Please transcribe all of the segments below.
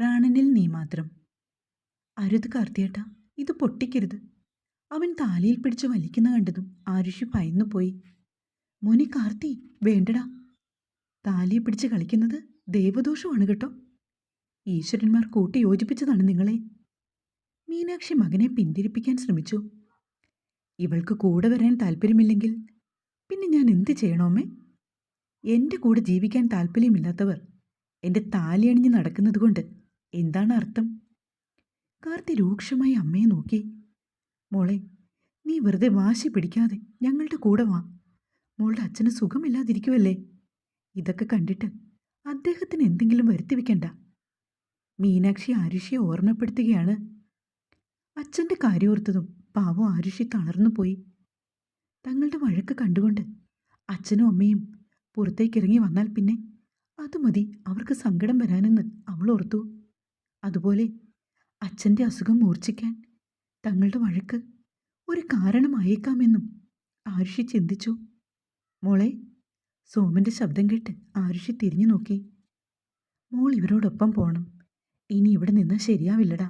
പ്രാണനിൽ നീ മാത്രം. അരുത് കാർത്തിയേട്ട ഇത് പൊട്ടിക്കരുത്. അവൻ താലിയിൽ പിടിച്ച് വലിക്കുന്ന കണ്ടതും ആരുഷി ഭയന്നു പോയി മോനെ കാർത്തി വേണ്ടടാ. താലിയെ പിടിച്ച് കളിക്കുന്നത് ദേവദോഷമാണ് കേട്ടോ. ഈശ്വരന്മാർ കൂട്ടി യോജിപ്പിച്ചതാണ് നിങ്ങളെ. മീനാക്ഷി മകനെ പിന്തിരിപ്പിക്കാൻ ശ്രമിച്ചു. ഇവൾക്ക് കൂടെ വരാൻ താല്പര്യമില്ലെങ്കിൽ പിന്നെ ഞാൻ എന്ത് ചെയ്യണോമേ? എന്റെ കൂടെ ജീവിക്കാൻ താല്പര്യമില്ലാത്തവർ എന്റെ താലി അണിഞ്ഞ് നടക്കുന്നത് കൊണ്ട് എന്താണ് അർത്ഥം? കാർത്തി രൂക്ഷമായി അമ്മയെ നോക്കി. മോളെ നീ വെറുതെ വാശി പിടിക്കാതെ ഞങ്ങളുടെ കൂടെ വാ. മോളുടെ അച്ഛന് സുഖമില്ലാതിരിക്കുമല്ലേ ഇതൊക്കെ കണ്ടിട്ട് അദ്ദേഹത്തിന് എന്തെങ്കിലും വരുത്തി വെക്കണ്ട മീനാക്ഷി ആരുഷിയെ ഓർമ്മപ്പെടുത്തുകയാണ്. അച്ഛന്റെ കാര്യോർത്തതും പാവം ആരുഷി തളർന്നു പോയി തങ്ങളുടെ വഴക്ക് കണ്ടുകൊണ്ട് അച്ഛനും അമ്മയും പുറത്തേക്കിറങ്ങി വന്നാൽ പിന്നെ അത് മതി അവർക്ക് സങ്കടം വരാനെന്ന് അവൾ ഓർത്തു. അതുപോലെ അച്ഛന്റെ അസുഖം മൂർച്ഛിക്കാൻ തങ്ങളുടെ വഴക്ക് ഒരു കാരണമായേക്കാമെന്നും ആരുഷി ചിന്തിച്ചു. മോളെ സോമന്റെ ശബ്ദം കേട്ട് ആരുഷി തിരിഞ്ഞു നോക്കി. മോൾ ഇവരോടൊപ്പം പോകണം ഇനി ഇവിടെ നിന്നാൽ ശരിയാവില്ലടാ.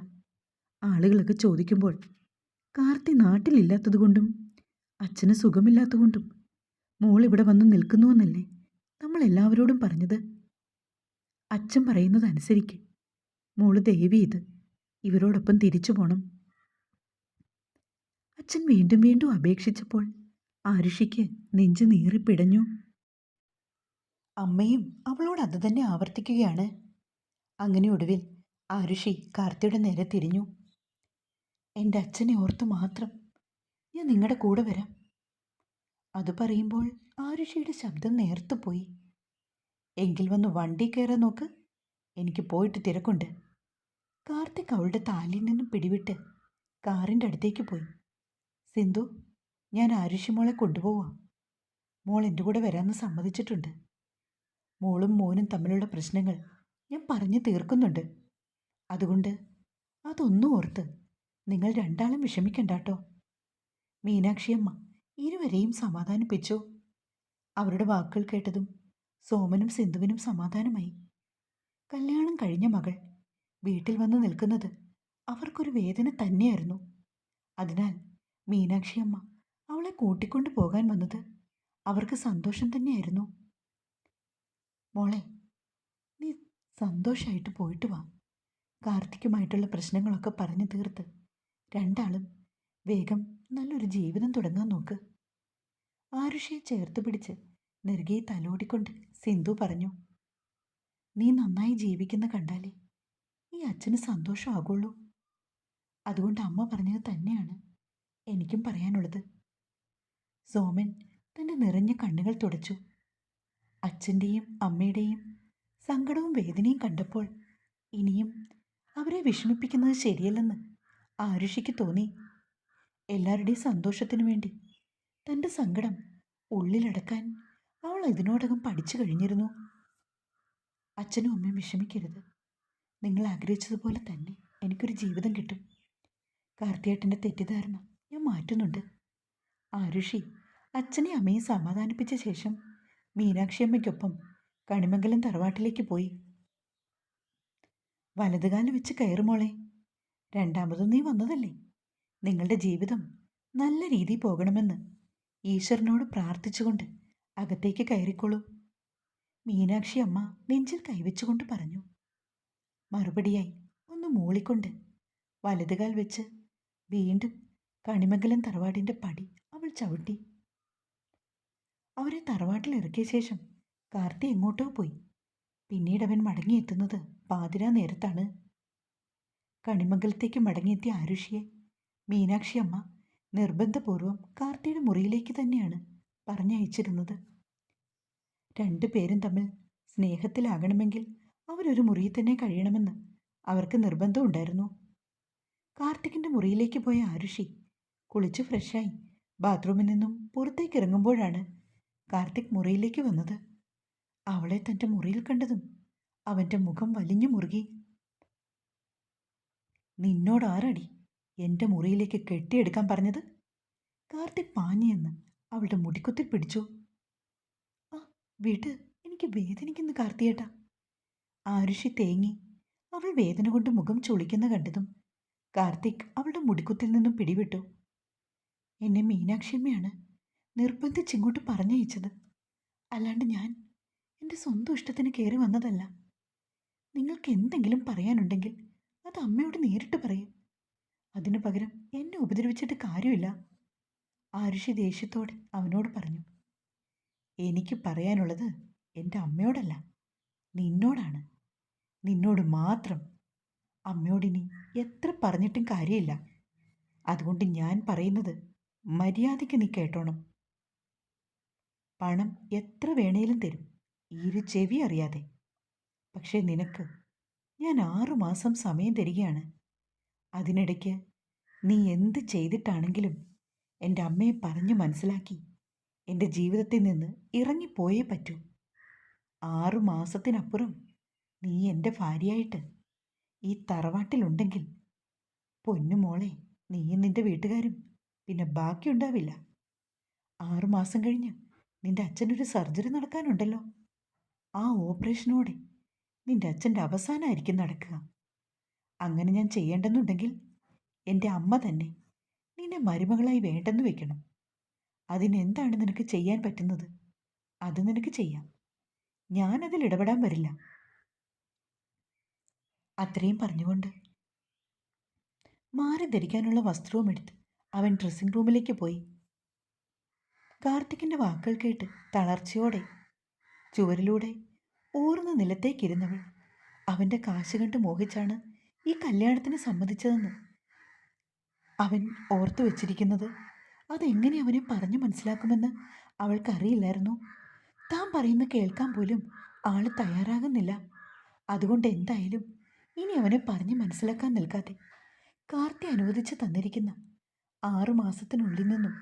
ആളുകളൊക്കെ ചോദിക്കുമ്പോൾ കാർത്തി നാട്ടിലില്ലാത്തതുകൊണ്ടും അച്ഛന് സുഖമില്ലാത്തതുകൊണ്ടും മോൾ ഇവിടെ വന്ന് നിൽക്കുന്നുവെന്നല്ലേ നമ്മൾ എല്ലാവരോടും പറഞ്ഞത്? അച്ഛൻ പറയുന്നത് അനുസരിക്ക്. മോൾ ദേവി ഇത്. ഇവരോടൊപ്പം തിരിച്ചു പോണം. അച്ഛൻ വീണ്ടും വീണ്ടും അപേക്ഷിച്ചപ്പോൾ ആരുഷിക്ക് നെഞ്ചു നീറിപ്പിടഞ്ഞു അമ്മയും അവളോട് അത് തന്നെ ആവർത്തിക്കുകയാണ്. അങ്ങനെ ഒടുവിൽ ആരുഷി കാർത്തിയുടെ നേരെ തിരിഞ്ഞു. എന്റെ അച്ഛനെ ഓർത്തു മാത്രം ഞാൻ നിങ്ങളുടെ കൂടെ വരാം. അത് പറയുമ്പോൾ ആരുഷിയുടെ ശബ്ദം നേർത്തുപോയി എങ്കിൽ വന്ന് വണ്ടി കയറാൻ നോക്ക്. എനിക്ക് പോയിട്ട് തിരക്കുണ്ട്. കാർത്തിക് അവളുടെ താലിൽ നിന്നും പിടിവിട്ട് കാറിന്റെ അടുത്തേക്ക് പോയി. സിന്ധു ഞാൻ ആരുഷി മോളെ കൊണ്ടുപോവാം. മോൾ എന്റെ കൂടെ വരാമെന്ന് സമ്മതിച്ചിട്ടുണ്ട്. മോളും മോനും തമ്മിലുള്ള പ്രശ്നങ്ങൾ ഞാൻ പറഞ്ഞു തീർക്കുന്നുണ്ട്. അതുകൊണ്ട് അതൊന്നും ഓർത്ത് നിങ്ങൾ രണ്ടാളും വിഷമിക്കണ്ടാട്ടോ. മീനാക്ഷിയമ്മ ഇരുവരെയും സമാധാനിപ്പിച്ചു. അവരുടെ വാക്കുകൾ കേട്ടതും സോമനും സിന്ധുവിനും സമാധാനമായി. കല്യാണം കഴിഞ്ഞ മകൾ വീട്ടിൽ വന്ന് നിൽക്കുന്നത് അവർക്കൊരു വേദന തന്നെയായിരുന്നു. അതിനാൽ മീനാക്ഷിയമ്മ അവളെ കൂട്ടിക്കൊണ്ടു പോകാൻ വന്നത് അവർക്ക് സന്തോഷം തന്നെയായിരുന്നു. മോളെ നീ സന്തോഷമായിട്ട് പോയിട്ട് വാ. കാർത്തിക്കുമായിട്ടുള്ള പ്രശ്നങ്ങളൊക്കെ പറഞ്ഞു തീർത്ത് രണ്ടാളും വേഗം നല്ലൊരു ജീവിതം തുടങ്ങാൻ നോക്ക്. ആരുഷിയെ ചേർത്ത് പിടിച്ച് നെറുകയെ തലോടിക്കൊണ്ട് സിന്ധു പറഞ്ഞു നീ നന്നായി ജീവിക്കുന്ന കണ്ടാലേ ഈ അച്ഛന് സന്തോഷമാകുള്ളൂ അതുകൊണ്ട് അമ്മ പറഞ്ഞത് തന്നെയാണ് എനിക്കും പറയാനുള്ളത്. സോമൻ തന്റെ നിറഞ്ഞ കണ്ണുകൾ തുടച്ചു. അച്ഛന്റെയും അമ്മയുടെയും സങ്കടവും വേദനയും കണ്ടപ്പോൾ ഇനിയും അവരെ വിഷമിപ്പിക്കുന്നത് ശരിയല്ലെന്ന് ആരുഷിക്ക് തോന്നി. എല്ലാവരുടെയും സന്തോഷത്തിനു വേണ്ടി തന്റെ സങ്കടം ഉള്ളിലടക്കാൻ അവൾ ഇതിനോടകം പഠിച്ചു കഴിഞ്ഞിരുന്നു. അച്ഛനും അമ്മയും വിഷമിക്കരുത്. നിങ്ങൾ ആഗ്രഹിച്ചതുപോലെ തന്നെ എനിക്കൊരു ജീവിതം കിട്ടും. കാർത്തിയേട്ടന്റെ തെറ്റിദ്ധാരണ ഞാൻ മാറ്റുന്നുണ്ട്. ആരുഷി അച്ഛനെ അമ്മയെ സമാധാനിപ്പിച്ച ശേഷം മീനാക്ഷി അമ്മയ്ക്കൊപ്പം കണിമംഗലം തറവാട്ടിലേക്ക് പോയി. വലതുകാലം വെച്ച് കയറുമോളെ രണ്ടാമതും നീ വന്നതല്ലേ? നിങ്ങളുടെ ജീവിതം നല്ല രീതിയിൽ പോകണമെന്ന് ഈശ്വരനോട് പ്രാർത്ഥിച്ചുകൊണ്ട് അകത്തേക്ക് കയറിക്കോളൂ. മീനാക്ഷി അമ്മ നെഞ്ചിൽ കൈവച്ചുകൊണ്ട് പറഞ്ഞു. മറുപടിയായി ഒന്ന് മൂളിക്കൊണ്ട് വലതുകാൽ വെച്ച് വീണ്ടും കണിമംഗലം തറവാടിന്റെ പടി അവൾ ചവിട്ടി. അവരെ തറവാട്ടിൽ ഇറക്കിയ ശേഷം കാർത്തി എങ്ങോട്ടോ പോയി. പിന്നീട് അവൻ മടങ്ങിയെത്തുന്നത് പാതിരാ നേരത്താണ്. കണിമംഗലത്തേക്ക് മടങ്ങിയെത്തിയ ആരുഷിയെ മീനാക്ഷി അമ്മ നിർബന്ധപൂർവം കാർത്തിയുടെ മുറിയിലേക്ക് തന്നെയാണ് പറഞ്ഞയച്ചിരുന്നത്. രണ്ടു പേരും തമ്മിൽ സ്നേഹത്തിലാകണമെങ്കിൽ അവരൊരു മുറിയിൽ തന്നെ കഴിയണമെന്ന് അവർക്ക് നിർബന്ധമുണ്ടായിരുന്നു കാർത്തിക്കിന്റെ മുറിയിലേക്ക് പോയ ആരുഷി കുളിച്ച് ഫ്രഷായി ബാത്റൂമിൽ നിന്നും പുറത്തേക്ക് ഇറങ്ങുമ്പോഴാണ് കാർത്തിക് മുറിയിലേക്ക് വന്നത്. അവളെ തന്റെ മുറിയിൽ കണ്ടതും അവന്റെ മുഖം വലിഞ്ഞു മുറുകി. നിന്നോട് ആരാടി എന്റെ മുറിയിലേക്ക് കെട്ടിയെടുക്കാൻ പറഞ്ഞത്? കാർത്തിക് പാഞ്ഞെന്ന് അവളുടെ മുടിക്കുത്തിൽ പിടിച്ചു. വിട്. എനിക്ക് വേദനിക്കുന്നു കാർത്തിയേട്ട. ആരുഷി തേങ്ങി. അവൾ വേദന കൊണ്ട് മുഖം ചുളിക്കുന്ന കണ്ടതും കാർത്തിക് അവളുടെ മുടിക്കുത്തിൽ നിന്നും പിടിവിട്ടു. എന്നെ മീനാക്ഷിയമ്മയാണ് നിർബന്ധിച്ചിങ്ങോട്ട് പറഞ്ഞയച്ചത്. അല്ലാണ്ട് ഞാൻ എന്റെ സ്വന്തം ഇഷ്ടത്തിന് കയറി വന്നതല്ല. നിങ്ങൾക്ക് എന്തെങ്കിലും പറയാനുണ്ടെങ്കിൽ അത് അമ്മയോട് നേരിട്ട് പറയും. അതിനു പകരം എന്നെ ഉപദ്രവിച്ചിട്ട് കാര്യമില്ല. ആരുഷി ദേഷ്യത്തോടെ അവനോട് പറഞ്ഞു. എനിക്ക് പറയാനുള്ളത് എന്റെ അമ്മയോടല്ല. നിന്നോടാണ്. നിന്നോട് മാത്രം. അമ്മയോടിനി എത്ര പറഞ്ഞിട്ടും കാര്യമില്ല. അതുകൊണ്ട് ഞാൻ പറയുന്നത് മര്യാദയ്ക്ക് നീ കേട്ടോണം. പണം എത്ര വേണേലും തരും. ഇരു ചെവി അറിയാതെ. പക്ഷേ നിനക്ക് ഞാൻ ആറു മാസം സമയം തരികയാണ്. അതിനിടയ്ക്ക് നീ എന്ത് ചെയ്തിട്ടാണെങ്കിലും എന്റെ അമ്മയെ പറഞ്ഞു മനസ്സിലാക്കി എന്റെ ജീവിതത്തിൽ നിന്ന് ഇറങ്ങിപ്പോയേ പറ്റൂ. ആറു മാസത്തിനപ്പുറം നീ എന്റെ ഭാര്യയായിട്ട് ഈ തറവാട്ടിലുണ്ടെങ്കിൽ പൊന്നുമോളെ നീയും നിന്റെ വീട്ടുകാരും പിന്നെ ബാക്കിയുണ്ടാവില്ല ആറുമാസം കഴിഞ്ഞ് നിന്റെ അച്ഛനൊരു സർജറി നടക്കാനുണ്ടല്ലോ. ആ ഓപ്പറേഷനോടെ നിന്റെ അച്ഛന്റെ അവസാനമായിരിക്കും നടക്കുക. അങ്ങനെ ഞാൻ ചെയ്യേണ്ടെന്നുണ്ടെങ്കിൽ എന്റെ അമ്മ തന്നെ നിന്നെ മരുമകളായി വേണ്ടെന്ന് വെക്കണം. അതിനെന്താണ് നിനക്ക് ചെയ്യാൻ പറ്റുന്നത്? അത് നിനക്ക് ചെയ്യാം. ഞാനതിൽ ഇടപെടാൻ വരില്ല. അത്രയും പറഞ്ഞുകൊണ്ട് മാറി ധരിക്കാനുള്ള വസ്ത്രവും എടുത്ത് അവൻ ഡ്രസ്സിംഗ് റൂമിലേക്ക് പോയി. കാർത്തിക്കിന്റെ വാക്കുകൾ കേട്ട് തളർച്ചയോടെ ചുവരിലൂടെ ഊർന്ന നിലത്തേക്കിരുന്നവൾ അവന്റെ കാശ് കണ്ട് മോഹിച്ചാണ് ഈ കല്യാണത്തിന് സമ്മതിച്ചതെന്ന് അവൻ ഓർത്തു വച്ചിരിക്കുന്നത് അതെങ്ങനെ അവനെ പറഞ്ഞു മനസ്സിലാക്കുമെന്ന് അവൾക്കറിയില്ലായിരുന്നു. താൻ പറയുന്ന കേൾക്കാൻ പോലും ആൾ തയ്യാറാകുന്നില്ല. അതുകൊണ്ട് എന്തായാലും ഇനി അവനെ പറഞ്ഞ് മനസ്സിലാക്കാൻ നിൽക്കാതെ കാർത്തി അനുവദിച്ച് തന്നിരിക്കുന്ന ആറുമാസത്തിനുള്ളിൽ നിന്നും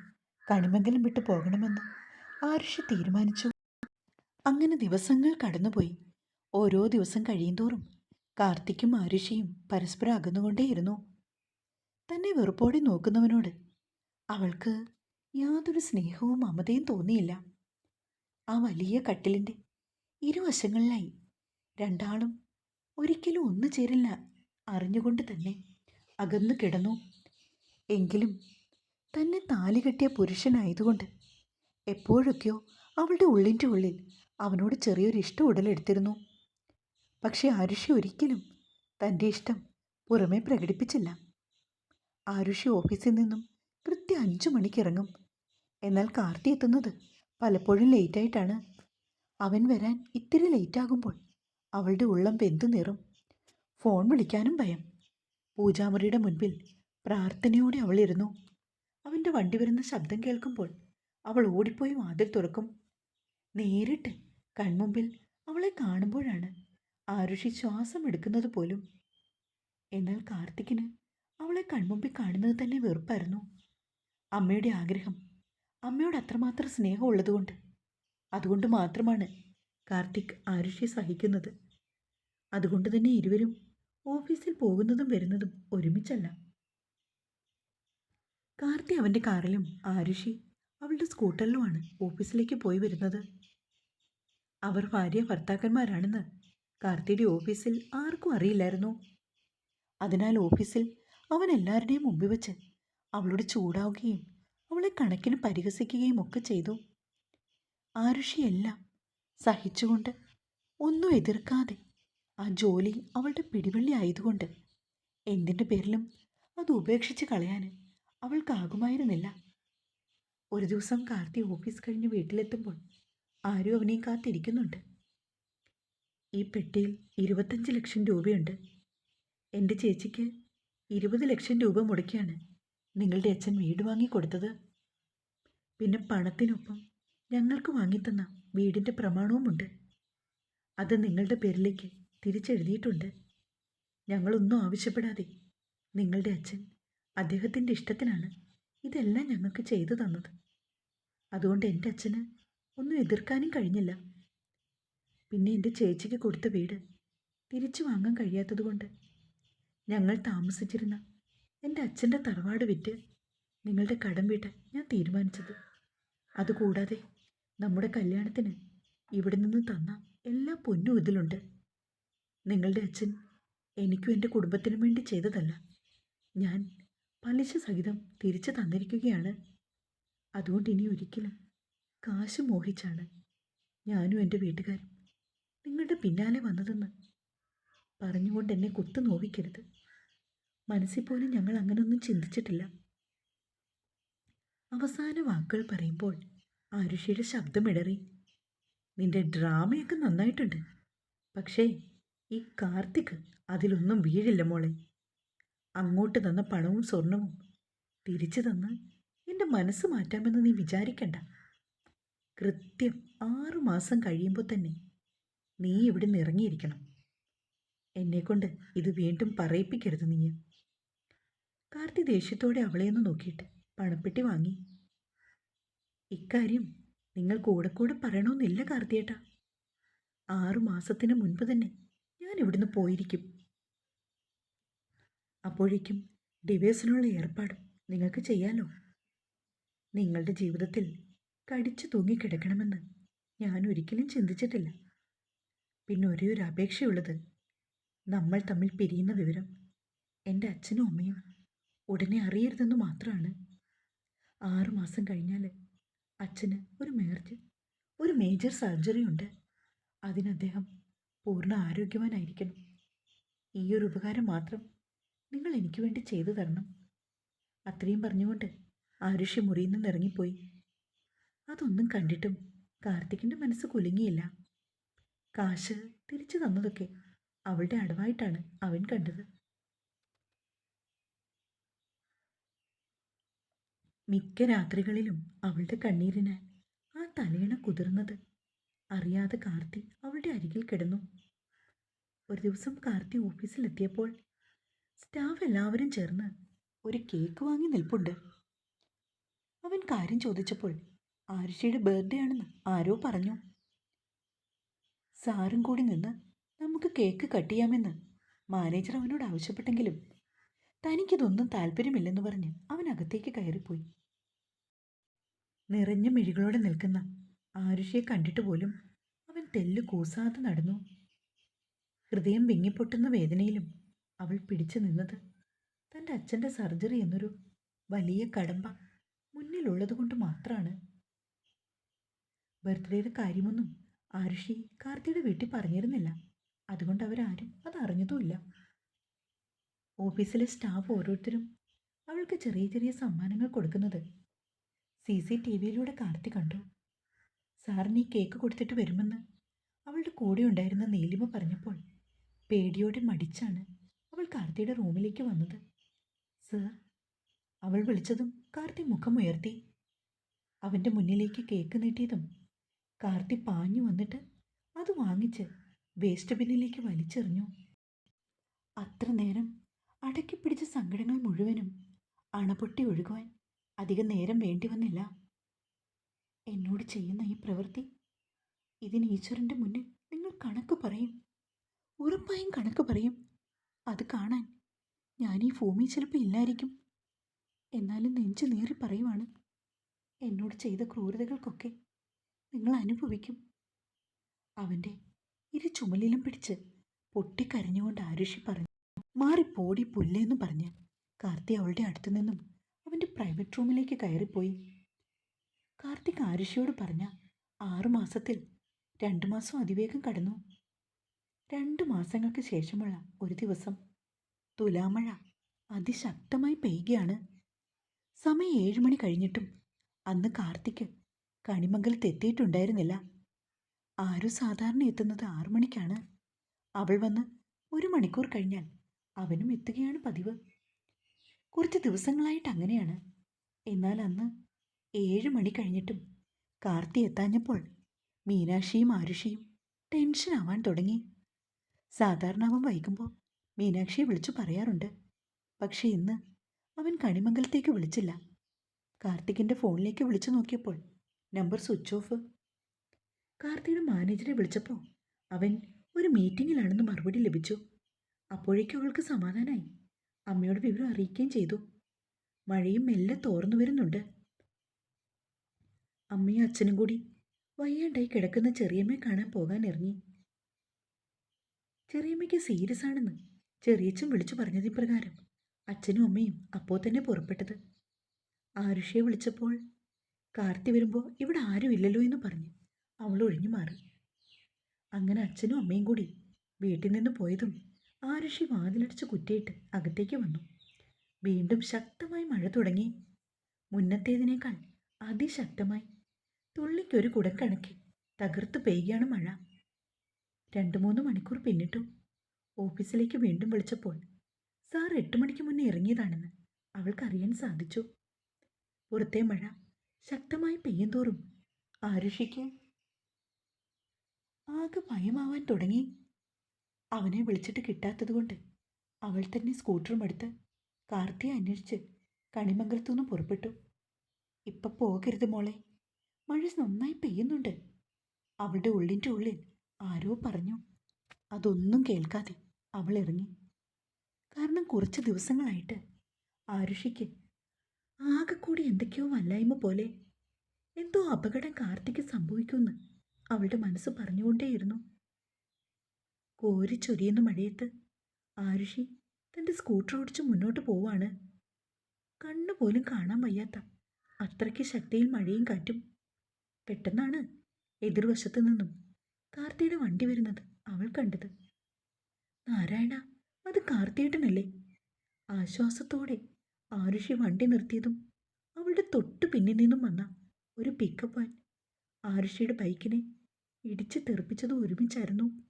കണിമംഗലം വിട്ടു പോകണമെന്ന് ആരുഷി തീരുമാനിച്ചു. അങ്ങനെ ദിവസങ്ങൾ കടന്നുപോയി. ഓരോ ദിവസം കഴിയുന്തോറും കാർത്തിക്കും ആരുഷിയും പരസ്പരം അകന്നുകൊണ്ടേയിരുന്നു. തന്നെ വെറുപ്പോടെ നോക്കുന്നവനോട് അവൾക്ക് യാതൊരു സ്നേഹവും അമതയും തോന്നിയില്ല. ആ വലിയ കട്ടിലിന്റെ ഇരുവശങ്ങളിലായി രണ്ടാളും ഒരിക്കലും ഒന്നു ചേരില്ല. അറിഞ്ഞുകൊണ്ട് തന്നെ അകന്നു കിടന്നു. എങ്കിലും തന്നെ താലി കെട്ടിയ പുരുഷനായതുകൊണ്ട് എപ്പോഴൊക്കെയോ അവളുടെ ഉള്ളിന്റെ ഉള്ളിൽ അവനോട് ചെറിയൊരു ഇഷ്ടം ഉടലെടുത്തിരുന്നു പക്ഷേ ആരുഷി ഒരിക്കലും തന്റെ ഇഷ്ടം പുറമേ പ്രകടിപ്പിച്ചില്ല. ആരുഷി ഓഫീസിൽ നിന്നും കൃത്യം അഞ്ചു മണിക്ക് ഇറങ്ങും എന്നാൽ കാർത്തി എത്തുന്നത് പലപ്പോഴും ലേറ്റായിട്ടാണ്. അവൻ വരാൻ ഇത്തിരി ലേറ്റാകുമ്പോൾ അവളുടെ ഉള്ളം വെന്തു നിറും. ഫോൺ വിളിക്കാനും ഭയം. പൂജാമുറിയുടെ മുൻപിൽ പ്രാർത്ഥനയോടെ അവളിരുന്നു അവന്റെ വണ്ടി വരുന്ന ശബ്ദം കേൾക്കുമ്പോൾ അവൾ ഓടിപ്പോയി വാതിൽ തുറക്കും. നേരിട്ട് കൺമുമ്പിൽ അവളെ കാണുമ്പോഴാണ് ആരുഷി ശ്വാസം എടുക്കുന്നത് പോലും. എന്നാൽ കാർത്തിക്കിന് അവളെ കൺമുമ്പിൽ കാണുന്നത് തന്നെ വെറുപ്പായിരുന്നു. അമ്മയുടെ ആഗ്രഹം. അമ്മയോട് അത്രമാത്രം സ്നേഹം ഉള്ളതുകൊണ്ട് അതുകൊണ്ട് മാത്രമാണ് കാർത്തിക് ആരുഷെ സഹിക്കുന്നത്. അതുകൊണ്ട് തന്നെ ഇരുവരും ഓഫീസിൽ പോകുന്നതും വരുന്നതും ഒരുമിച്ചല്ല. കാർത്തി അവന്റെ കാറിലും ആരുഷി അവളുടെ സ്കൂട്ടറിലുമാണ് ഓഫീസിലേക്ക് പോയി വരുന്നത്. അവർ ഭാര്യ ഭർത്താക്കന്മാരാണെന്ന് കാർത്തിയുടെ ഓഫീസിൽ ആർക്കും അറിയില്ലായിരുന്നു. അതിനാൽ ഓഫീസിൽ അവൻ എല്ലാവരുടെയും മുമ്പിൽ വെച്ച് അവളോട് ചൂടാവുകയും അവളെ കണക്കിന് പരിഹസിക്കുകയും ഒക്കെ ചെയ്തു. ആരുഷിയെല്ലാം സഹിച്ചുകൊണ്ട് ഒന്നും എതിർക്കാതെ ആ ജോലി അവളുടെ പിടിവള്ളി ആയതുകൊണ്ട് എന്തിന്റെ പേരിലും അത് ഉപേക്ഷിച്ച് കളയാൻ അവൾക്കാകുമായിരുന്നില്ല ഒരു ദിവസം കാർത്തി ഓഫീസ് കഴിഞ്ഞ് വീട്ടിലെത്തുമ്പോൾ ആരും അവനെയും കാത്തിരിക്കുന്നുണ്ട്. ഈ പെട്ടിയിൽ ഇരുപത്തഞ്ച് ലക്ഷം രൂപയുണ്ട്. എന്റെ ചേച്ചിക്ക് ഇരുപത് ലക്ഷം രൂപ മുടക്കിയാണ് നിങ്ങളുടെ അച്ഛൻ വീട് വാങ്ങിക്കൊടുത്തത് പിന്നെ പണത്തിനൊപ്പം ഞങ്ങൾക്ക് വാങ്ങിത്തന്ന വീടിന്റെ പ്രമാണവുമുണ്ട്. അത് നിങ്ങളുടെ പേരിലേക്ക് തിരിച്ചെഴുതിയിട്ടുണ്ട്. ഞങ്ങളൊന്നും ആവശ്യപ്പെടാതെ നിങ്ങളുടെ അച്ഛൻ അദ്ദേഹത്തിന്റെ ഇഷ്ടത്തിനാണ് ഇതെല്ലാം ഞങ്ങൾക്ക് ചെയ്തു തന്നത്. അതുകൊണ്ട് എന്റെ അച്ഛന് ഒന്നും എതിർക്കാനും കഴിഞ്ഞില്ല. പിന്നെ എന്റെ ചേച്ചിക്ക് കൊടുത്ത വീട് തിരിച്ചു വാങ്ങാൻ കഴിയാത്തതുകൊണ്ട് ഞങ്ങൾ താമസിച്ചിരുന്ന എന്റെ അച്ഛന്റെ തറവാട് വിറ്റ് നിങ്ങളുടെ കടം വീട്ടാൻ ഞാൻ തീരുമാനിച്ചത്. അതുകൂടാതെ നമ്മുടെ കല്യാണത്തിന് ഇവിടെ നിന്ന് തന്ന എല്ലാ പൊന്നും ഇതിലുണ്ട്. നിങ്ങളുടെ അച്ഛൻ എനിക്കും എന്റെ കുടുംബത്തിനും വേണ്ടി ചെയ്തതല്ല. ഞാൻ പലിശ സഹിതം തിരിച്ചു തന്നിരിക്കുകയാണ്. അതുകൊണ്ട് ഇനി ഒരിക്കലും കാശ് മോഹിച്ചാണ് ഞാനും എന്റെ വീട്ടുകാരും നിങ്ങളുടെ പിന്നാലെ വന്നതെന്ന് പറഞ്ഞുകൊണ്ട് എന്നെ കുത്തു നോവിക്കരുത് മനസ്സിൽ പോലും ഞങ്ങൾ അങ്ങനൊന്നും ചിന്തിച്ചിട്ടില്ല. അവസാന വാക്കുകൾ പറയുമ്പോൾ ആരുഷിയുടെ ശബ്ദമിടറി നിന്റെ ഡ്രാമയൊക്കെ നന്നായിട്ടുണ്ട്. പക്ഷേ ഈ കാർത്തിക് അതിലൊന്നും വീഴില്ല മോളെ. അങ്ങോട്ട് തന്ന പണവും സ്വർണവും തിരിച്ചു തന്ന് എന്റെ മനസ്സ് മാറ്റാമെന്ന് നീ വിചാരിക്കണ്ട. കൃത്യം ആറുമാസം കഴിയുമ്പോൾ തന്നെ നീ ഇവിടെ നിന്ന് ഇറങ്ങിയിരിക്കണം. എന്നെക്കൊണ്ട് ഇത് വീണ്ടും പറയിപ്പിക്കരുത് നീ കാർത്തി ദേഷ്യത്തോടെ അവളെയൊന്ന് നോക്കിയിട്ട് പണപ്പെട്ടി വാങ്ങി. ഇക്കാര്യം നിങ്ങൾ കൂടെ കൂടെ പറയണമെന്നില്ല കാർത്തിയേട്ടാ. ആറു മാസത്തിന് മുൻപ് തന്നെ ഞാൻ ഇവിടുന്ന് പോയിരിക്കും. അപ്പോഴേക്കും ഡിവേഴ്സിനുള്ള ഏർപ്പാട് നിങ്ങൾക്ക് ചെയ്യാലോ? നിങ്ങളുടെ ജീവിതത്തിൽ കടിച്ചു തൂങ്ങിക്കിടക്കണമെന്ന് ഞാൻ ഒരിക്കലും ചിന്തിച്ചിട്ടില്ല. പിന്നെ ഒരേ ഒരു അപേക്ഷയുള്ളത് നമ്മൾ തമ്മിൽ പിരിയുന്ന വിവരം എന്റെ അച്ഛനും അമ്മയും ഉടനെ അറിയരുതെന്ന് മാത്രമാണ് ആറുമാസം കഴിഞ്ഞാൽ അച്ഛന് ഒരു മേർജ് ഒരു മേജർ സർജറി ഉണ്ട്. അതിന് അദ്ദേഹം പൂർണ ആരോഗ്യവാനായിരിക്കണം. ഈ ഒരു ഉപകാരം മാത്രം നിങ്ങൾ എനിക്ക് വേണ്ടി ചെയ്തു തരണം. അത്രയും പറഞ്ഞുകൊണ്ട് ആരുഷി മുറിയിൽ നിന്ന് ഇറങ്ങിപ്പോയി. അതൊന്നും കണ്ടിട്ടും കാർത്തിക്കിന്റെ മനസ്സ് കുലുങ്ങിയില്ല. കാശ് തിരിച്ചു തന്നതൊക്കെ അവളുടെ അടവായിട്ടാണ് അവൻ കണ്ടത്. മിക്ക രാത്രികളിലും അവളുടെ കണ്ണീരിന് ആ തലയിണ കുതിർന്നത്. അറിയാതെ കാർത്തി അവളുടെ അരികിൽ കിടന്നു. ഒരു ദിവസം കാർത്തി ഓഫീസിലെത്തിയപ്പോൾ സ്റ്റാഫ് എല്ലാവരും ചേർന്ന് ഒരു കേക്ക് വാങ്ങി നിൽപ്പുണ്ട്. അവൻ കാര്യം ചോദിച്ചപ്പോൾ ആരുഷയുടെ ബർത്ത്ഡേ ആണെന്ന് ആരോ പറഞ്ഞു. സാറും കൂടി നിന്ന് നമുക്ക് കേക്ക് കട്ട് ചെയ്യാമെന്ന് മാനേജർ അവനോട് ആവശ്യപ്പെട്ടെങ്കിലും തനിക്കിതൊന്നും താല്പര്യമില്ലെന്ന് പറഞ്ഞ് അവൻ അകത്തേക്ക് കയറിപ്പോയി. നിറഞ്ഞ മിഴികളോടെ നിൽക്കുന്ന ആരുഷയെ കണ്ടിട്ട് പോലും അവൻ തെല്ല് കൂസാതെ നടന്നു. ഹൃദയം വിങ്ങിപ്പൊട്ടുന്ന വേദനയിലും അവൾ പിടിച്ചു നിന്നത് തന്റെ അച്ഛന്റെ സർജറി എന്നൊരു വലിയ കടമ്പ മുന്നിലുള്ളത് കൊണ്ട് മാത്രമാണ് ബർത്ത്ഡേയുടെ കാര്യമൊന്നും ആരുഷി കാർത്തിയുടെ വീട്ടിൽ പറഞ്ഞിരുന്നില്ല. അതുകൊണ്ട് അവരാരും അത് അറിഞ്ഞതുമില്ല. ഓഫീസിലെ സ്റ്റാഫ് ഓരോരുത്തരും അവൾക്ക് ചെറിയ ചെറിയ സമ്മാനങ്ങൾ കൊടുക്കുന്നത് സി സി ടി വിയിലൂടെ കാർത്തി കണ്ടു. സാറിന് ഈ കേക്ക് കൊടുത്തിട്ട് വരുമെന്ന്. അവളുടെ കൂടെ ഉണ്ടായിരുന്ന നീലിമ പറഞ്ഞപ്പോൾ പേടിയോടെ മടിച്ചാണ് അവൾ കാർത്തിയുടെ റൂമിലേക്ക് വന്നത്. സർ അവൾ വിളിച്ചതും കാർത്തി മുഖമുയർത്തി അവന്റെ മുന്നിലേക്ക് കേക്ക് നീട്ടിയതും കാർത്തി പാഞ്ഞു വന്നിട്ട് അത് വാങ്ങിച്ച് വേസ്റ്റ് ബിന്നിലേക്ക് വലിച്ചെറിഞ്ഞു. അത്ര നേരം അടക്കി പിടിച്ച സങ്കടങ്ങൾ മുഴുവനും അണപൊട്ടി ഒഴുകുവാൻ അധികം നേരം വേണ്ടി വന്നില്ല. എന്നോട് ചെയ്യുന്ന ഈ പ്രവൃത്തി ഇതിന് ഈശ്വരന്റെ മുന്നിൽ നിങ്ങൾ കണക്ക് പറയും. ഉറപ്പായും കണക്ക് പറയും. അത് കാണാൻ ഞാൻ ഈ ഭൂമി ചിലപ്പോൾ ഇല്ലായിരിക്കും. എന്നാലും നെഞ്ചു നേറി പറയുവാണ്. എന്നോട് ചെയ്ത ക്രൂരതകൾക്കൊക്കെ നിങ്ങൾ അനുഭവിക്കും. അവന്റെ ഇരു ചുമലിലും പിടിച്ച് പൊട്ടിക്കരഞ്ഞുകൊണ്ട് ആരുഷി പറഞ്ഞു മാറിപ്പോടി പുല്ലേന്ന് പറഞ്ഞ് കാർത്തി അവളുടെ അടുത്തു നിന്നും പ്രൈവറ്റ് റൂമിലേക്ക് കയറിപ്പോയി. കാർത്തിക് ആരുഷിയോട് പറഞ്ഞ ആറുമാസത്തിൽ രണ്ടു മാസം അതിവേഗം കടന്നു. രണ്ട് മാസങ്ങൾക്ക് ശേഷമുള്ള ഒരു ദിവസം തുലാമഴ അതിശക്തമായി പെയ്യുകയാണ്. സമയം ഏഴ് മണി കഴിഞ്ഞിട്ടും അന്ന് കാർത്തിക് കണിമംഗലത്ത് എത്തിയിട്ടുണ്ടായിരുന്നില്ല. ആരും സാധാരണ എത്തുന്നത് ആറു മണിക്കാണ്. അവൾ വന്ന് ഒരു മണിക്കൂർ കഴിഞ്ഞാൽ അവനും എത്തുകയാണ് പതിവ്. കുറച്ച് ദിവസങ്ങളായിട്ട് അങ്ങനെയാണ്. എന്നാൽ അന്ന് ഏഴ് മണി കഴിഞ്ഞിട്ടും കാർത്തി എത്താഞ്ഞപ്പോൾ മീനാക്ഷിയും ആരുഷിയും ടെൻഷൻ ആവാൻ തുടങ്ങി. സാധാരണ അവൻ വൈകുമ്പോൾ മീനാക്ഷിയെ വിളിച്ചു പറയാറുണ്ട്. പക്ഷേ ഇന്ന് അവൻ കണിമംഗലത്തേക്ക് വിളിച്ചില്ല. കാർത്തികിന്റെ ഫോണിലേക്ക് വിളിച്ചു നോക്കിയപ്പോൾ നമ്പർ സ്വിച്ച് ഓഫ്. കാർത്തിയുടെ മാനേജറെ വിളിച്ചപ്പോൾ അവൻ ഒരു മീറ്റിങ്ങിലാണെന്ന് മറുപടി ലഭിച്ചു. അപ്പോഴേക്കും അവൾക്ക് സമാധാനമായി അമ്മയോട് വിവരം അറിയിക്കുകയും ചെയ്തു. മഴയും മെല്ലെ തോർന്നു വരുന്നുണ്ട്. അമ്മയും അച്ഛനും കൂടി വയ്യാണ്ടായി കിടക്കുന്ന ചെറിയമ്മയെ കാണാൻ പോകാൻ ഇറങ്ങി. ചെറിയമ്മയ്ക്ക് സീരിയസ് ആണെന്ന് ചെറിയച്ഛൻ വിളിച്ചു പറഞ്ഞതിൻ പ്രകാരം അച്ഛനും അമ്മയും അപ്പോൾ തന്നെ പുറപ്പെട്ടത്. ആരുഷയെ വിളിച്ചപ്പോൾ കാർത്തി വരുമ്പോൾ ഇവിടെ ആരും ഇല്ലല്ലോ എന്ന് പറഞ്ഞ് അവൾ ഒഴിഞ്ഞു മാറി. അങ്ങനെ അച്ഛനും അമ്മയും കൂടി വീട്ടിൽ നിന്ന് പോയതും ആരുഷി വാതിലടിച്ച് കുറ്റിയിട്ട് അകത്തേക്ക് വന്നു. വീണ്ടും ശക്തമായി മഴ തുടങ്ങി. മുന്നത്തേതിനേക്കാൾ അതിശക്തമായി. തുള്ളിക്കൊരു കുടക്കണക്കി തകർത്തു പെയ്യാണ് മഴ. രണ്ട് മൂന്ന് മണിക്കൂർ പിന്നിട്ടു. ഓഫീസിലേക്ക് വീണ്ടും വിളിച്ചപ്പോൾ സാർ എട്ട് മണിക്ക് മുന്നേ ഇറങ്ങിയതാണെന്ന് അവൾക്കറിയാൻ സാധിച്ചു. പുറത്തെ മഴ ശക്തമായി പെയ്യും തോറും ആരുഷിക്ക്. ആകെ ഭയമാവാൻ തുടങ്ങി. അവനെ വിളിച്ചിട്ട് കിട്ടാത്തതുകൊണ്ട് അവൾ തന്നെ സ്കൂട്ടറും എടുത്ത് കാർത്തിയെ അന്വേഷിച്ച് കണിമംഗലത്തുനിന്ന് പുറപ്പെട്ടു. ഇപ്പം പോകരുത് മോളെ. മഴ നന്നായി പെയ്യുന്നുണ്ട്. അവളുടെ ഉള്ളിന്റെ ഉള്ളിൽ ആരോ പറഞ്ഞു. അതൊന്നും കേൾക്കാതെ അവൾ ഇറങ്ങി. കാരണം കുറച്ച് ദിവസങ്ങളായിട്ട് ആരുഷിക്ക് ആകെ കൂടി എന്തൊക്കെയോ വല്ലായ്മ പോലെ. എന്തോ അപകടം കാർത്തിക്ക് സംഭവിക്കുമെന്ന് അവളുടെ മനസ്സ് പറഞ്ഞുകൊണ്ടേയിരുന്നു. കോരി ചൊരിയുന്ന മഴയത്ത് ആരുഷി തന്റെ സ്കൂട്ടർ ഓടിച്ച് മുന്നോട്ട് പോവാണ്. കണ്ണു പോലും കാണാൻ വയ്യാത്ത. അത്രയ്ക്ക് ശക്തിയിൽ മഴയും കാറ്റും. പെട്ടെന്നാണ് എതിർവശത്തു നിന്നും കാർത്തിയുടെ വണ്ടി വരുന്നത് അവൾ കണ്ടത്. നാരായണ അത് കാർത്തിയേട്ടനല്ലേ? ആശ്വാസത്തോടെ ആരുഷി വണ്ടി നിർത്തിയതും അവളുടെ തൊട്ടു പിന്നിൽ നിന്നും വന്ന ഒരു പിക്കപ്പ് വാൻ ആരുഷിയുടെ ബൈക്കിനെ ഇടിച്ച് തെറിപ്പിച്ചതും ഒരുമിച്ചായിരുന്നു.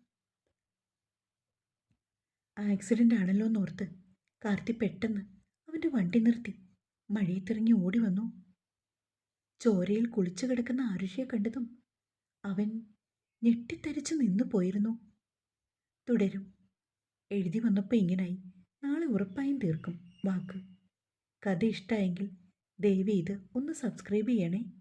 ആക്സിഡന്റ് ആണല്ലോ എന്നോർത്ത് കാർത്തി പെട്ടെന്ന് അവന്റെ വണ്ടി നിർത്തി. മഴയത്തിറങ്ങി ഓടി വന്നു. ചോരയിൽ കുളിച്ചു കിടക്കുന്ന ആരുഷിയെ കണ്ടതും അവൻ ഞെട്ടിത്തരിച്ചു നിന്നു പോയിരുന്നു. തുടരും. എഴുതി വന്നപ്പോൾ ഇങ്ങനായി. നാളെ ഉറപ്പായും തീർക്കും. വാക്ക്. കഥ ഇഷ്ടമായെങ്കിൽ ദയവ് ഇത് ഒന്ന് സബ്സ്ക്രൈബ് ചെയ്യണേ.